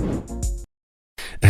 you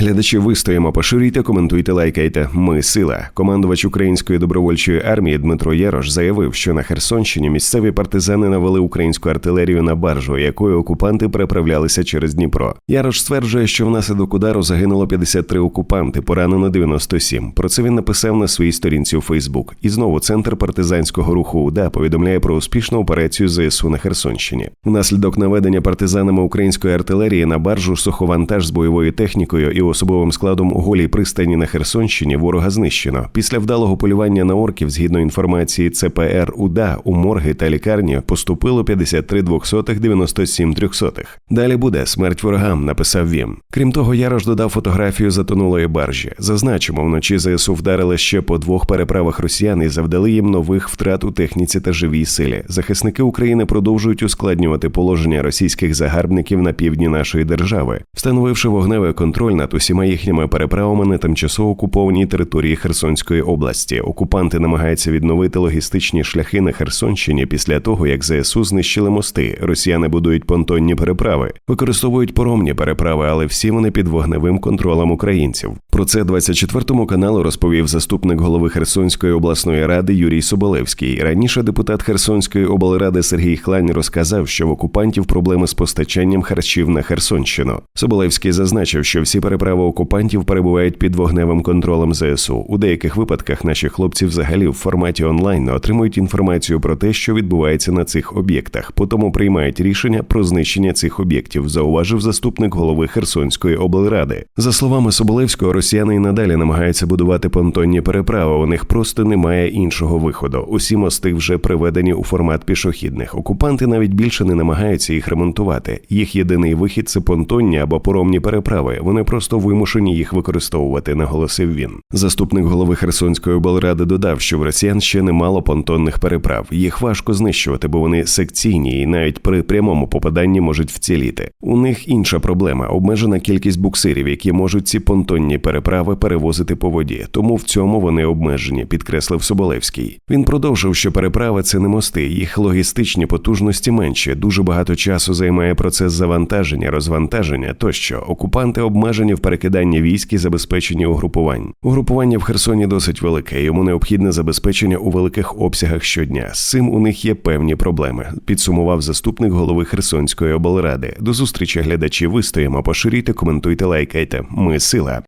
Глядачі вистоїмо, поширюйте, коментуйте, лайкайте. Ми сила. Командувач української добровольчої армії Дмитро Ярош заявив, що на Херсонщині місцеві партизани навели українську артилерію на баржу, якою окупанти переправлялися через Дніпро. Ярош стверджує, що внаслідок удару загинуло 53 окупанти, поранено 97. Про це він написав на своїй сторінці у Фейсбук. І знову центр партизанського руху УДА повідомляє про успішну операцію ЗСУ на Херсонщині. Внаслідок наведення партизанами української артилерії на баржу суховантаж з бойовою технікою і особовим складом у голій пристані на Херсонщині ворога знищено. Після вдалого полювання на орків, згідно інформації ЦПР УДА, у морги та лікарні поступило 53 двохсотих 97 трьохсотих. Далі буде смерть ворогам, написав він. Крім того, Ярош додав фотографію затонулої баржі. Зазначимо, вночі ЗСУ вдарили ще по двох переправах росіян і завдали їм нових втрат у техніці та живій силі. Захисники України продовжують ускладнювати положення російських загарбників на півдні нашої держави, встановивши вогневий контроль над усіма їхніми переправами на тимчасово окупованій території Херсонської області. Окупанти намагаються відновити логістичні шляхи на Херсонщині після того, як ЗСУ знищили мости. Росіяни будують понтонні переправи, використовують поромні переправи, але всі вони під вогневим контролем українців. Про це 24 каналу розповів заступник голови Херсонської обласної ради Юрій Соболевський. Раніше депутат Херсонської облради Сергій Хлань розказав, що в окупантів проблеми з постачанням харчів на Херсонщину. Соболевський зазначив, що всі переправи окупантів перебувають під вогневим контролем ЗСУ. У деяких випадках наші хлопці взагалі в форматі онлайн отримують інформацію про те, що відбувається на цих об'єктах, потому приймають рішення про знищення цих об'єктів. Зауважив заступник голови Херсонської облради. За словами Соболевського, росіяни і надалі намагаються будувати понтонні переправи. У них просто немає іншого виходу. Усі мости вже приведені у формат пішохідних. Окупанти навіть більше не намагаються їх ремонтувати. Їх єдиний вихід це понтонні або поромні переправи. Вони просто вимушені їх використовувати, наголосив він. Заступник голови Херсонської облради додав, що в росіян ще немало понтонних переправ. Їх важко знищувати, бо вони секційні і навіть при прямому попаданні можуть вціліти. У них інша проблема обмежена кількість буксирів, які можуть ці понтонні переправи перевозити по воді. Тому в цьому вони обмежені, підкреслив Соболевський. Він продовжив, що переправи це не мости, їх логістичні потужності менші. Дуже багато часу займає процес завантаження, розвантаження тощо. Окупанти обмежені в перекиданні військ і забезпеченні угрупувань. Угрупування в Херсоні досить велике. Йому необхідне забезпечення у великих обсягах щодня. З цим у них є певні проблеми. Підсумував заступник голови Херсонської облради. До зустрічі глядачі. Вистоїмо, поширюйте, коментуйте, лайкайте. Ми сила.